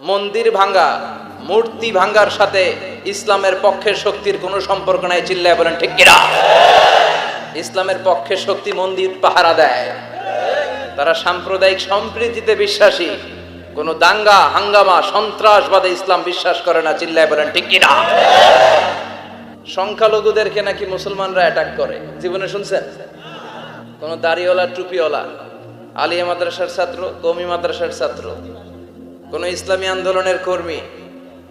মন্দির ভাঙ্গা, মূর্তি ভাঙ্গার সাথে ইসলামের পক্ষের শক্তির কোনো সম্পর্ক নাই, চিল্লায় বলেন, ঠিক কিনা? ইসলামের পক্ষের শক্তি মন্দির পাহারা দেয়। তারা সাম্প্রদায়িক সম্প্রীতিতে বিশ্বাসী। কোনো দাঙ্গা, হাঙ্গামা, সন্ত্রাসবাদে ইসলাম বিশ্বাস করে না, চিল্লায় বলেন, ঠিক কিনা? সংখ্যালঘুদেরকে নাকি মুসলমানরা অ্যাটাক করে। জীবনে শুনছেন? কোন দাড়িওয়ালা, টুপিওয়ালা, আলিয়া মাদ্রাসার ছাত্র কমি মাদ্রাসার ছাত্র কোন ইসলামী আন্দোলনের কর্মী,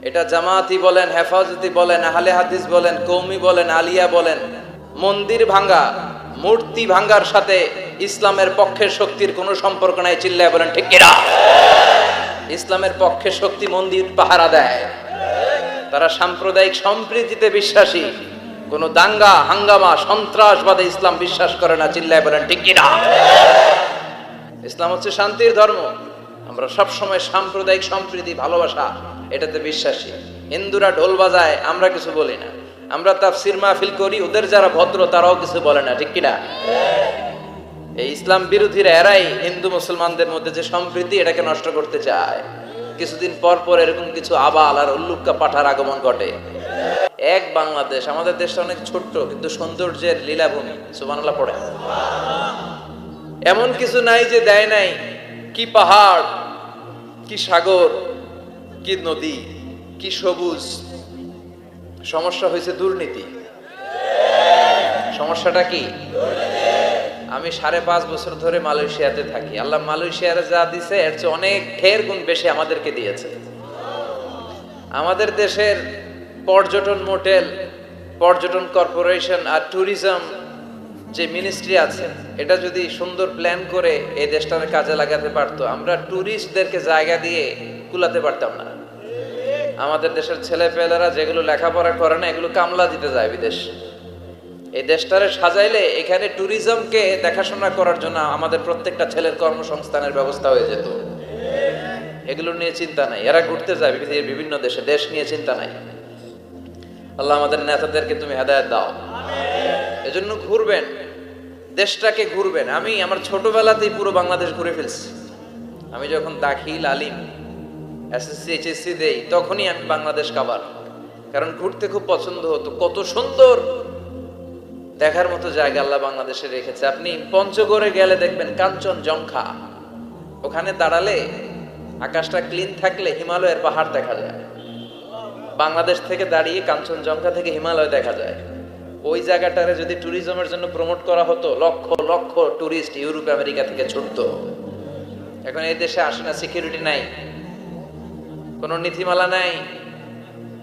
এটা জামাতি বলেন, হেফাজতি বলেন, আহলে হাদিস বলেন কৌমি বলেন, আলিয়া বলেন, মন্দির ভাঙ্গা, মূর্তি ভাঙ্গার সাথে ইসলামের পক্ষের শক্তির কোনো সম্পর্ক নাই, চিল্লায় বলেন, ঠিক কিনা? ইসলামের পক্ষের শক্তি মন্দির পাহারা দেয়। তারা সাম্প্রদায়িক সম্প্রীতিতে বিশ্বাসী। কোন দাঙ্গা, হাঙ্গামা, সন্ত্রাসবাদে ইসলাম বিশ্বাস করে না, চিল্লায় বলেন, ঠিক কিনা? ইসলাম হচ্ছে শান্তির ধর্ম। আমরা সব সময় সাম্প্রদায়িক সম্প্রীতি, ভালোবাসা, এটাতে বিশ্বাসী। হিন্দুরা ঢোল বাজায়, আমরা কিছু বলি না। আমরা তাফসির মাহফিল করি, ওদের যারা ভদ্র, তারাও কিছু বলে না, ঠিক কিনা? এই ইসলাম বিরোধীরা এরাই হিন্দু মুসলমানদের মধ্যে যে সম্প্রীতি, এটাকে নষ্ট করতে চায়। কিছুদিন পর পর এরকম কিছু আবাল আর উল্লুক্কা পাঠার আগমন ঘটে। এক বাংলাদেশ, আমাদের দেশটা অনেক ছোট্ট, কিন্তু সৌন্দর্যের লীলাভূমি, সুবহানাল্লাহ, পড়ে। এমন কিছু নাই যে দেয় নাই। কি পাহাড়, কি সাগর, কি নদী, কি সবুজ? সমস্যা হয়েছে দুর্নীতি। সমস্যাটা কি? আমি সাড়ে পাঁচ বছর ধরে মালয়েশিয়াতে থাকি। আল্লাহ মালয়েশিয়ার যা দিছে, এর চেয়ে অনেক ঢের গুণ বেশি আমাদেরকে দিয়েছে। আমাদের দেশের পর্যটন মোটেল পর্যটন কর্পোরেশন আর ট্যুরিজম যে মিনিস্ট্রি আছে এটা যদি সুন্দর প্ল্যান করে এই দেশটার কাজে লাগাতে পারতো, আমরা ট্যুরিস্টদেরকে জায়গা দিয়ে কুলাতে পারতাম না। আমাদের দেশের ছেলে পেলেরা যেগুলো লেখাপড়া করে না, এগুলো কামলা দিতে যায় বিদেশ। এই দেশটারে সাজাইলে এখানে ট্যুরিজমকে দেখাশোনা করার জন্য আমাদের প্রত্যেকটা ছেলের কর্মসংস্থানের ব্যবস্থা হয়ে যেত। এগুলো নিয়ে চিন্তা নাই। এরা ঘুরতে যায় পৃথিবীর বিভিন্ন দেশে, দেশ নিয়ে চিন্তা নাই। আল্লাহ আমাদের নেতাদেরকে তুমি হেদায়ত দাও। এজন্য ঘুরবেন। দেশটাকে ঘুরবেন আমি আমার ছোটবেলাতেই পুরো বাংলাদেশ ঘুরে ফেলছি। আমি যখন দাখিল আলিম, এসএসসি এইচএসসি দেই, তখনই আমি বাংলাদেশ কাবার কারণ ঘুরতে খুব পছন্দ হতো। কত সুন্দর দেখার মতো জায়গা আল্লাহ বাংলাদেশে রেখেছে। আপনি পঞ্চগড়ে গেলে দেখবেন কাঞ্চন জংখা ওখানে দাঁড়ালে আকাশটা ক্লিন থাকলে হিমালয়ের পাহাড় দেখা যায়। বাংলাদেশ থেকে দাঁড়িয়ে কাঞ্চনজঙ্ঘা থেকে হিমালয় দেখা যায়। ওই জায়গাটারে যদি ট্যুরিজমের জন্য প্রমোট করা হতো, lakh lakh tourist Europe, America থেকে ছুটত। এখন এই দেশে আসে না সিকিউরিটি নাই। কোনো নীতিমালা নাই,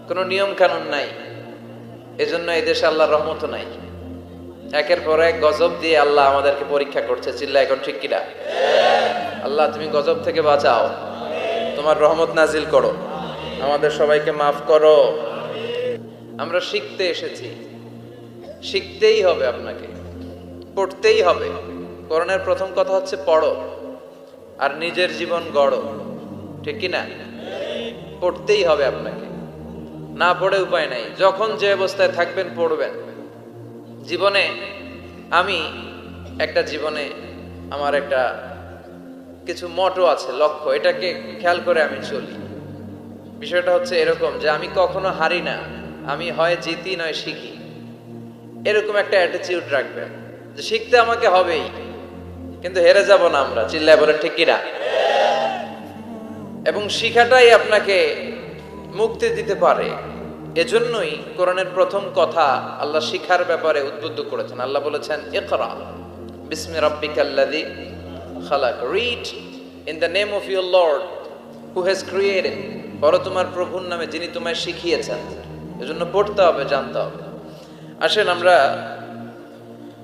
কোনো নিয়ম কানুন নাই। এজন্য এই দেশে আল্লাহর রহমত নাই। একের পর এক গজব দিয়ে আল্লাহ আমাদেরকে পরীক্ষা করছে। চিল্লা, এখন ঠিক কিনা? আল্লাহ, তুমি গজব থেকে বাঁচাও। তোমার রহমত নাজিল করো। আমাদের সবাইকে মাফ করো। আমরা শিখতে এসেছি। শিখতেই হবে আপনাকে, পড়তেই হবে। করণের প্রথম কথা হচ্ছে পড়ো, আর নিজের জীবন গড়ো, ঠিক কি না? পড়তেই হবে আপনাকে। না পড়ে উপায় নাই, যখন যে অবস্থায় থাকবেন পড়বেন। জীবনে আমি একটা জীবনে আমার একটা কিছু মটো আছে, লক্ষ্য, এটাকে খেয়াল করে আমি চলি। বিষয়টা হচ্ছে এরকম যে আমি কখনো হারি না, আমি হয় জিতি নয় শিখি। এরকম একটা অ্যাটিচিউড রাখবেন যে শিখতে আমাকে হবেই, কিন্তু হেরে যাব না আমরা। চিল্লায় বলে ঠিক কিনা? এবং শিখাটাই আপনাকে মুক্তি দিতে পারে। এজন্যই কোরআনের প্রথম কথা আল্লাহ শিখার ব্যাপারে উদ্বুদ্ধ করেছেন। আল্লাহ বলেছেন, ইকরা বিসমি রাব্বিকাল্লাযী খালাক। Read in the name of your lord who has created পর তোমার প্রভুর নামে যিনি তোমায় শিখিয়েছেন। এজন্য পড়তে হবে, জানতে হবে। আসেন আমরা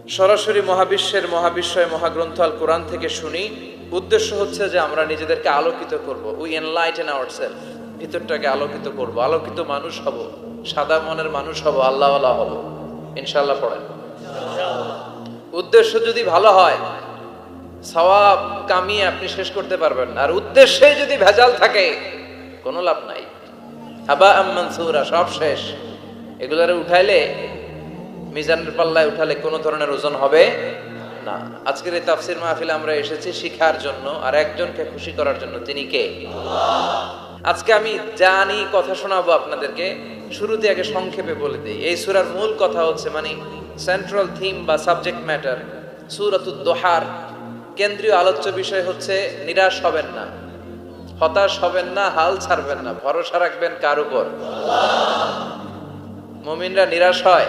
সরাসরি মহাবিশ্বের মহাবিশ্বয় মহাগ্রন্থ আল কোরআন থেকে শুনি। উদ্দেশ্য হচ্ছে যে আমরা নিজেদেরকে আলোকিত করব। উই এনলাইটেন আওয়ার সেলফ ভিতরটাকে আলোকিত করব। আলোকিত মানুষ হব। সাদা মনের মানুষ হব। আল্লাহওয়ালা হব। ইনশাল্লাহ পড়েন। উদ্দেশ্য যদি ভালো হয়, সওয়াব কামিয়ে আপনি শেষ করতে পারবেন আর উদ্দেশ্যে যদি ভেজাল থাকে, কোনো লাভ নাই। হাবা আম্মানসুরা সব শেষ। এগুলারে উঠাইলে মিজানের পাল্লায় উঠালে কোনো ধরনের ওজন হবে না। আজকের এই তাফসির মাহফিলে আমরা এসেছি শিখার জন্য আর একজনকে খুশি করার জন্য। তিনি কে? আজকে আমি জানি কথা শোনাবো আপনাদেরকে শুরুতে আগে সংক্ষেপে বলে দিই। এই সুরার মূল কথা হচ্ছে মানে সেন্ট্রাল থিম বা সাবজেক্ট ম্যাটার সুরাতুদ দোহার। কেন্দ্রীয় আলোচ্য বিষয় হচ্ছে নিরাশ হবেন না হতাশ হবেন না হাল ছাড়বেন না ভরসা রাখবেন কার উপর? মমিনরা নিরাশ হয়।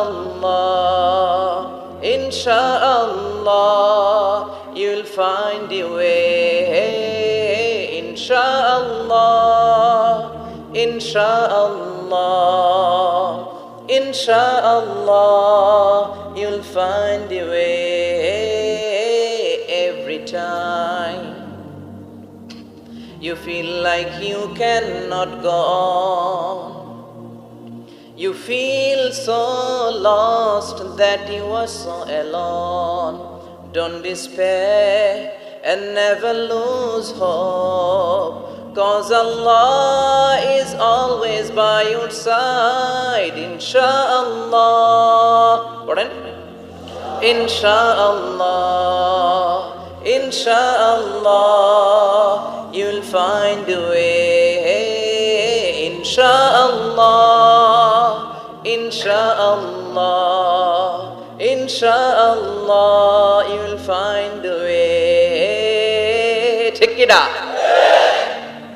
like you cannot go on. You feel so lost that you are so alone. Don't despair and never lose hope. Cause Allah is always by your side, inshallah. Pardon? Inshallah, inshallah,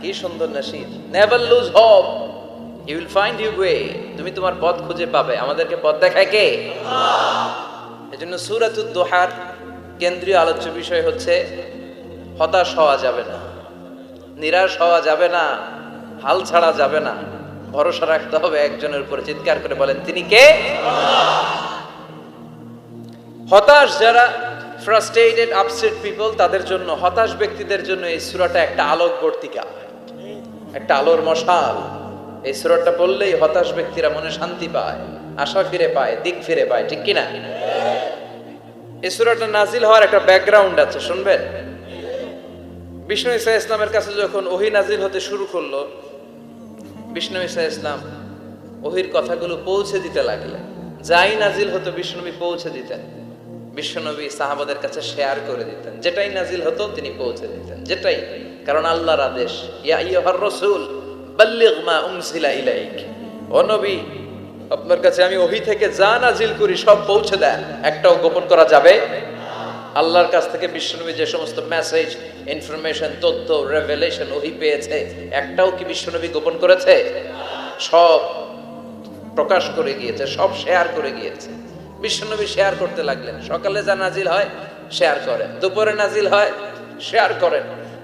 কি সুন্দর Nasir. Never lose hope you will find you way তুমি তোমার পথ খুঁজে পাবে। আমাদেরকে পথ দেখায় কে? এজন্য সুরাতুদ দোহার কেন্দ্রীয় আলোচ্য বিষয় হচ্ছে হতাশ হওয়া যাবে না নিরাশ হওয়া যাবে না হাল ছাড়া যাবে না। ভরসা রাখতে হবে একজনের উপর। চিৎকার করে বলেন তিনি কে? হতাশ যারা ফ্রাস্ট্রেটেড আপসেট পিপল তাদের জন্য হতাশ ব্যক্তিদের জন্য এই সুরাটা একটা আলোক বর্তিকা একটা আলোর মশাল। এই সুরাটা পড়লেই হতাশ ব্যক্তিরা মনে শান্তি পায়, আশা ফিরে পায়, দিক ফিরে পায়, ঠিক কিনা? এই সুরাটা নাজিল হওয়ার একটা ব্যাকগ্রাউন্ড আছে, শুনবেন? বিষ্ণু ইসা ইসলামের কাছে যখন ওহি নাজিল হতে শুরু করল, বিষ্ণু ইসা ইসলাম ওহির কথাগুলো পৌঁছে দিতে লাগলেন। যাই নাজিল হতো, বিষ্ণুনবী পৌঁছে দিতেন। বিশ্বনবী সাহাবাদের কাছে শেয়ার করে দিতেন। যেটাই নাজিল হতো, তিনি পৌঁছে দিতেন। যেটাই কারণ আল্লাহর আদেশ, ইয়া রাসূল ইলাইক। ও নবী, আপনার কাছে আমি ওহি থেকে যা নাজিল করি সব পৌঁছে দেন, একটাও গোপন করা যাবে? আল্লাহর কাছ থেকে বিশ্বনবী যে সমস্ত মেসেজ ইনফরমেশন তথ্য রেভেলেশন ওহি পেয়েছে, একটাও কি বিশ্বনবী গোপন করেছে? সব প্রকাশ করে গিয়েছে, সব শেয়ার করে গিয়েছে। বিশ্বনবী শেয়ার করতে লাগলেন। সকালে যা নাজিল হয় শেয়ার করেন। দুপুরে নাজিল হয় শেয়ার করেন।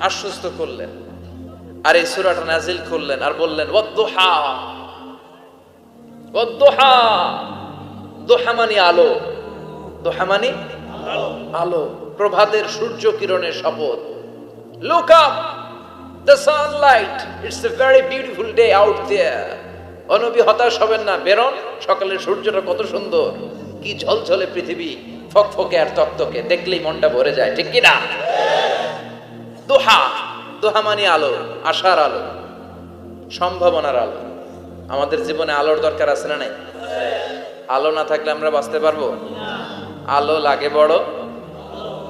আশ্বস্ত করলেন। আর এই সুরাটা নাজিল করলেন আর বললেন মানে আলো। দোহা মানে আলো। প্রভাতের সূর্য কিরণের শপথ। Look up the sunlight it's a very beautiful day out there অনবী হতাশ হবেন না, বেরন। সকালের সূর্যটা কত সুন্দর। কি ঝলঝলে পৃথিবী। ফকফকে আর তক্তকে। দেখলেই মনটা ভরে যায়, ঠিক কিনা? না দোহা দোহা মানে আলো, আশার আলো, সম্ভাবনার আলো। আমাদের জীবনে আলোর দরকার আছে না নাই? আলো না থাকলে আমরা বাঁচতে পারব? আলো লাগে বড়,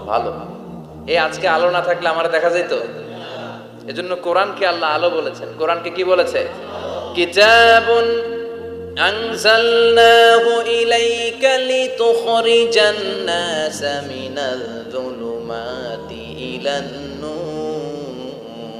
ভালো। এই আজকে আলো না থাকলে আমার দেখা যেত এজন্য কোরআনকে আল্লাহ আলো বলেছেন। কোরআনকে কি বলেছে? কিতাবুন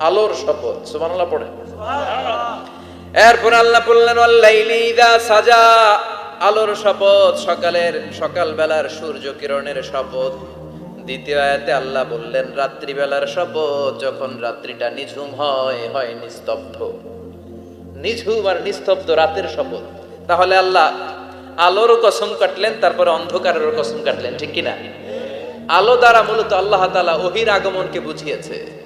আলোর শপথ সুবহানাল্লাহ পড়ে। এরপর আল্লাহ বললেন সাজা। আলোর শপথ সকালের সকাল বেলার সূর্য কিরণের শপথ। দ্বিতীয় আয়াতে আল্লাহ বললেন রাত্রিবেলার শপথ যখন রাত্রিটা নিঝুম হয় হয় নিস্তব্ধ। নিঝুম আর নিস্তব্ধ রাতের শপথ। তাহলে আল্লাহ আলোরও কসম কাটলেন তারপরে অন্ধকারেরও কসম কাটলেন ঠিক কিনা? আলো দ্বারা মূলত আল্লাহ তালা ওহির আগমনকে বুঝিয়েছে।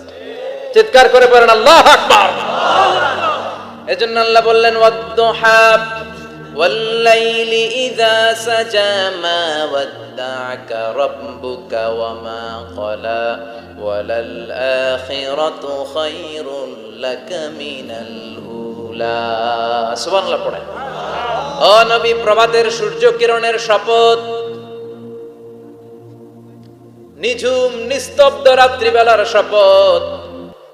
চিৎকার করে পড়েন আল্লাহ আকবার এজন্য আল্লাহ বললেন ওয়াদ্দুহা والليل إذا سجى ما ودعك ربك وما قلى وللآخرة خير لك من الأولى সুবহান আল্লাহ পড়েন ও নবী প্রভাতের সূর্য কিরণের শপথ নিঝুম নিস্তব্ধ রাত্রিবেলার শপথ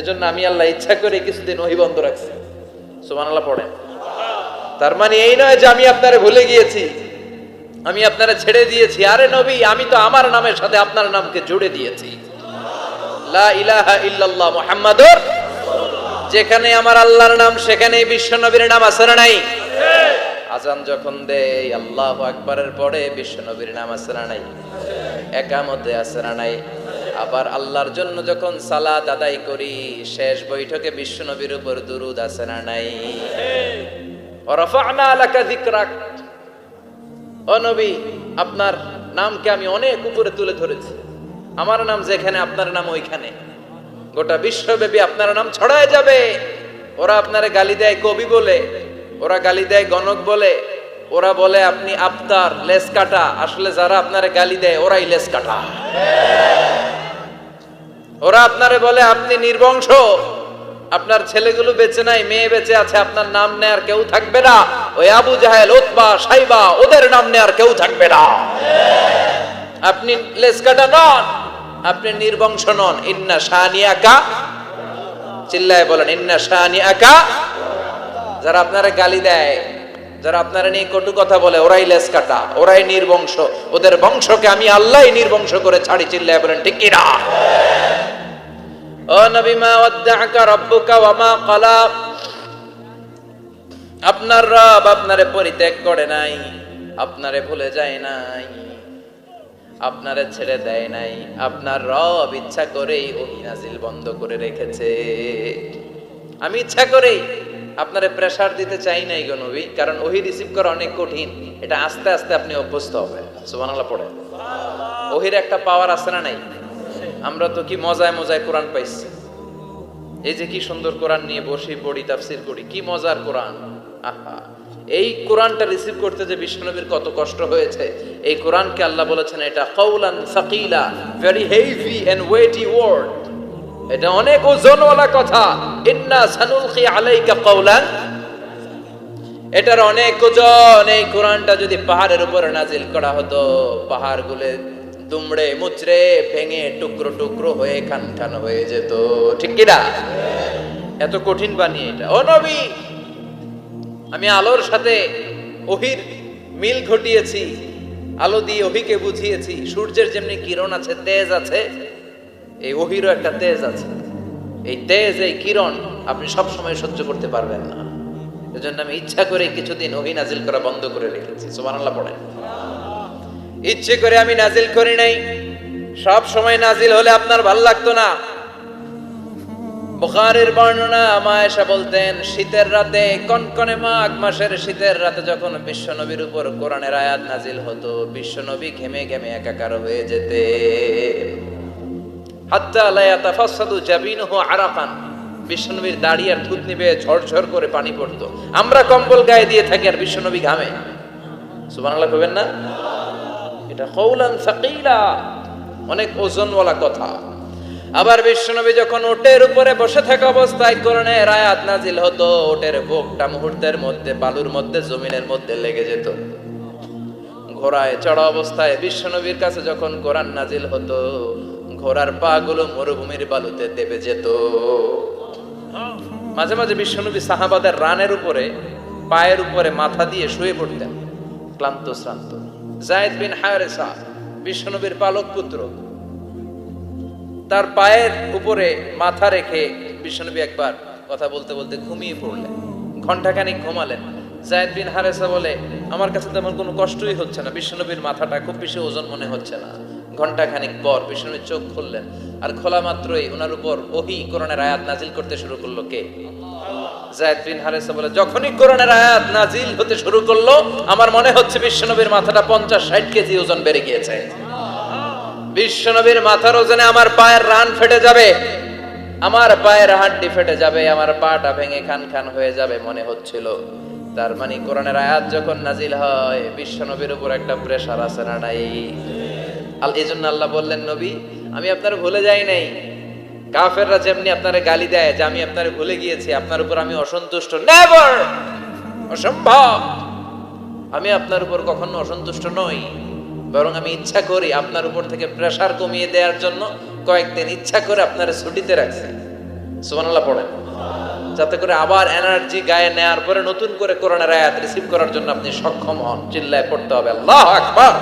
এজন্য আমি আল্লাহ ইচ্ছা করে কিছুদিন ওহি বন্ধ রাখছি। সুমান আল্লাহ পড়েন। তার মানে এই নয় যে আমি আপনারে ভুলে গিয়েছি। আমি আপনারা ছেড়ে দিয়েছি। আরে নবী, আমি তো আমার নামের সাথে আপনার নামকে জুড়ে দিয়েছি। লা ইল্লাল্লাহ যেখানে আমার আল্লাহর নাম সেখানে বিশ্ব নবীর নাম আছে না নাই? আজান যখন দেয়, আল্লাহ আকবারের পরে বিশ্ব নবীর নাম আছে না নাই? একামতে আছে না নাই? আবার আল্লাহর জন্য যখন সালাত আদায় করি শেষ বৈঠকে বিশ্ব নবীর উপর দুরুদ আছে না নাই? ওরফানা লাকা যিকরাক। ও নবী আপনার নামকে আমি অনেক উপরে তুলে ধরেছি। আমার নাম যেখানে আপনার নাম ওইখানে। গোটা বিশ্বব্যাপী আপনার নাম ছড়ায় যাবে। ওরা আপনারে গালি দেয় কবি বলে ওরা গালি দেয় গণক বলে ওরা বলে আপনি আফতার লেস কাটা। আসলে যারা আপনারে গালি দেয় ওরাই লেস কাটা। ওরা আপনারে বলে, আপনি নির্বংশ। আপনার ছেলেগুলো বেঁচে নাই, মেয়ে বেঁচে আছে, আপনার নাম নেয়ার কেউ থাকবে না। ওই আবু জাহেল ওতবা সাইবা, ওদের নাম নেয়ার কেউ থাকবে না। আপনি লেসকাটা নন, আপনি নির্বংশ নন। ইন্না শাহানিয়াকা চিল্লায় বলেন, ইন্না শাহানিয়াকা যারা আপনারা গালি দেয় যারা আপনারা নিয়ে কটু কথা বলে, ওরাই লেস কাটা, ওরাই নির্বংশ। ওদের বংশকে আমি আল্লাহই নির্বংশ করে ছাড়ি, চিল্লায় বলেন, ঠিক কিনা? ও নবী, মা ওয়া মা ক্বালা। আপনার রব আপনারে পরিত্যাগ করে নাই, আপনারে ভুলে যায় নাই, আপনারে ছেড়ে দেয় নাই, আপনার রব ইচ্ছা করেই ওহি নাজিল বন্ধ করে রেখেছে। আমি ইচ্ছা করেই আপনারে প্রেসার দিতে চাই নাই গো নবী, কারণ ওহি রিসিভ করা অনেক কঠিন। এটা আস্তে আস্তে আপনি অভ্যস্ত হবে। সুবহানাল্লাহ পড়ে ওহির একটা পাওয়ার আছে না নাই? আমরা তো কি মজায় মজায় কোরআন পাইছি। এই যে কি সুন্দর কোরআন নিয়ে বসে, পড়ি, তাফসির করি, কি মজার কোরআন। আহা। এই কোরআনটা রিসিভ করতে যে বিষ্ণুনবীর কত কষ্ট হয়েছে, এই কোরআনকে আল্লাহ বলেছেন এটা কৌলান সাকিলা very heavy and weighty word এটা অনেক ওজনওয়ালা কথা। ইন্না সানুলকি আলাইকা কৌলান এটার অনেক ওজন। এই কোরআনটা যদি পাহাড়ের উপরে নাজিল করা হতো পাহাড় গুলে দুমড়ে মুচড়ে ভেঙে টুকরো টুকরো হয়ে খান খান হয়ে যেত। ঠিক কিনা এত কঠিন বানিয়ে এটা। ও নবী, আমি আলোর সাথে ওহির মিল ঘটিয়েছি। আলো দিয়ে ওহিকে বুঝিয়েছি। সূর্যের যেমনি কিরণ আছে, তেজ আছে এই ওহিরও একটা তেজ আছে। এই তেজ, এই কিরণ আপনি সব সময় সহ্য করতে পারবেন না। এজন্য আমি ইচ্ছা করে কিছুদিন ওহি নাজিল করা বন্ধ করে রেখেছি। সুবহানাল্লাহ পড়ে ইচ্ছে করে আমি নাজিল করি নাই। সব সময় নাজিল হলে আপনার ভালো লাগতো না। বুখারীর বর্ণনা মায়েশা বলতেন, শীতের রাতে, কনকনে মাঘ মাসের শীতের রাতে যখন বিশ্বনবীর উপর কোরআনের আয়াত নাজিল হতো, বিশ্বনবী ঘেমে ঘেমে একাকার হয়ে যেতে হাত্তা লা ইয়াতাফাসাদু জাবিনুহু আরাকান। বিশ্বনবীর দাড়ি আর থুতনি বেয়ে ঝরঝর করে পানি পড়তো। আমরা কম্বল গায়ে দিয়ে থাকি আর বিশ্বনবী ঘামে। সুবহানাল্লাহ কইবেন না? এটা কৌলান সাকিলা। অনেক ওজনওয়ালা কথা। আবার বিশ্বনবী যখন ওটের উপরে বসে থাকা অবস্থায় কোরআনের আয়াত নাজিল হতো, ওটের বুকটা মুহূর্তের মধ্যে, বালুর মধ্যে, জমিনের মধ্যে লেগে যেত। ঘোড়ায় চড়া অবস্থায় বিশ্বনবীর কাছে যখন কোরআন নাজিল হতো, ঘোড়ার পা গুলো মরুভূমির বালুতে দেবে যেত। মাঝে মাঝে বিশ্বনবী সাহাবাদের রানের উপরে, পায়ের উপরে মাথা দিয়ে শুয়ে পড়তেন। ক্লান্ত, শ্রান্ত। জায়েদ বিন হায়রেসা, বিশ্বনবীর পালক পুত্র, তার পায়ের উপরে মাথা রেখে বিশ্বনবী একবার কথা বলতে বলতে ঘুমিয়ে পড়লেন। ঘন্টাখানিক ঘুমালেন। জায়েদ বিন হারেসা বলে, আমার কাছে তেমন কোনো কষ্টই হচ্ছে না। বিশ্বনবীর মাথাটা খুব বেশি ওজন মনে হচ্ছে না। ঘন্টাখানিক পর বিশ্বনবী চোখ খুললেন আর খোলা মাত্রই ওনার উপর ওহি কোরআনের আয়াত নাজিল করতে শুরু করল কে? জায়েদ বিন হারেসা বলে, যখনই আয়াত নাজিল হতে শুরু করল, আমার মনে হচ্ছে বিশ্বনবীর মাথাটা পঞ্চাশ ষাট কেজি ওজন বেড়ে গিয়েছে। বিশ্বনবীর মাথার ওজনে আমার পায়ের রান ফেটে যাবে। আমার পায়ের হাড্ডি ফেটে যাবে, আমার পাটা ভেঙে খান খান হয়ে যাবে মনে হচ্ছিল। তার মানে কোরআনের আয়াত যখন নাজিল হয় বিশ্বনবীর উপর একটা প্রেশার আছে না নাই? আল এই জন্য আল্লাহ বললেন, নবী, আমি আপনার ভুলে যাই নাই। কাফেররা যেমনি আপনারে গালি দেয় যে আমি আপনারে ভুলে গিয়েছি, আপনার উপর আমি অসন্তুষ্ট নেভার অসম্ভব! আমি আপনার উপর কখনো অসন্তুষ্ট নই। বরং আমি ইচ্ছা করি আপনার উপর থেকে প্রেশার কমিয়ে দেওয়ার জন্য কয়েকদিন ইচ্ছা করে আপনার ছুটিতে রাখছি। সুবহানাল্লাহ পড়েন যাতে করে আবার এনার্জি গায়ে নেয়ার পরে নতুন করে কোরআনের আয়াত রিসিভ করার জন্য আপনি সক্ষম হন চিল্লায় পড়তে হবে আল্লাহ আকবার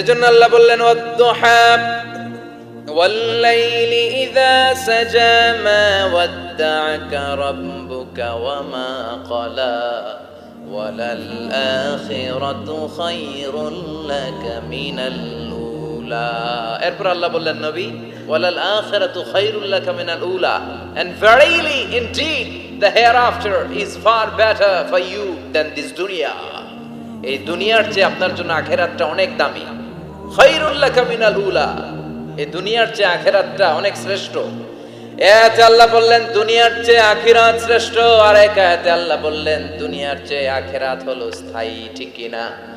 এজন্য আল্লাহ বললেন ওয়াদ্দুহা والليل إذا سجى ما ودعك ربك وما قلى وللآخرة خير لك من الأولى এরপর আল্লাহ বললেন, নবী, ওয়ালাল আখিরাতু খায়রুল্লাকা মিনাল উলা। And verily indeed the hereafter is far better for you than this দুনিয়া এই দুনিয়ার চেয়ে আপনার জন্য আখেরাতটা অনেক দামি। খায়রুল্লাকা মিনাল উলা। এই দুনিয়ার চেয়ে আখেরাতটা অনেক শ্রেষ্ঠ। এতে আল্লাহ বললেন, দুনিয়ার চেয়ে আখিরাত শ্রেষ্ঠ। আর এক আয়াতে আল্লাহ বললেন, দুনিয়ার চেয়ে আখেরাত হলো স্থায়ী, ঠিক কিনা?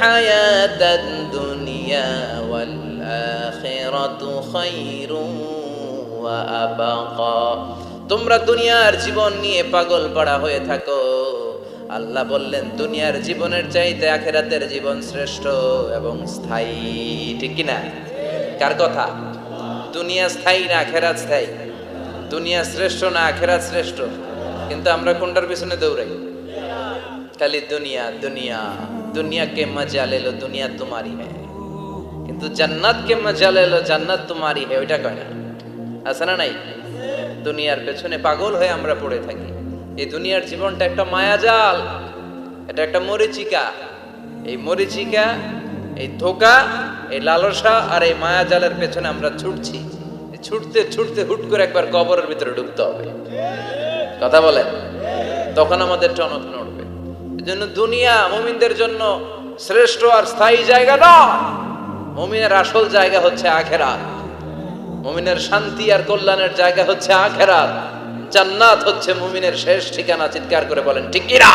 হায়াতাদ দুনিয়া ওয়াল আখিরাতু খায়রুন ওয়া আবাকা তোমরা দুনিয়ার জীবন নিয়ে পাগল পাড়া হয়ে থাকো। আল্লাহ বললেন, দুনিয়ার জীবনের চাইতে আখেরাতের জীবন শ্রেষ্ঠ এবং স্থায়ী। ঠিক কিনা কার কথা? দুনিয়া স্থায়ী না আখেরাত স্থায়ী? দুনিয়া শ্রেষ্ঠ না আখেরাত শ্রেষ্ঠ? কিন্তু আমরা কোনটার পিছনে দৌড়াই? খালি দুনিয়া দুনিয়া। দুনিয়া কে মজা লে লো দুনিয়া তোমারই হ্যায় কিন্তু জান্নাত কে মজা লে লো জান্নাত তোমারই হ্যায় ওইটা কয় না? আছে না নাই? দুনিয়ার পেছনে পাগল হয়ে আমরা পড়ে থাকি। এই দুনিয়ার জীবনটা একটা মায়াজাল, এটা একটা মরিচিকা। এই মরিচিকা, এই ধোকা, এই লালসা আর এই মায়াজালের পেছনে আমরা ছুটছি। ছুটতে ছুটতে হুট করে একবার কবরের ভিতরে ঢুকতে হবে। কথা বলেন? তখন আমাদের টনক নড়বে। এই জন্য দুনিয়া মুমিনদের জন্য শ্রেষ্ঠ আর স্থায়ী জায়গা নয়। মুমিনের আসল জায়গা হচ্ছে আখেরাত। মুমিনের শান্তি আর কল্যাণের জায়গা হচ্ছে আখেরাত। জান্নাত হচ্ছে মুমিনের শেষ ঠিকানা, চিৎকার করে বলেন, ঠিক কিনা?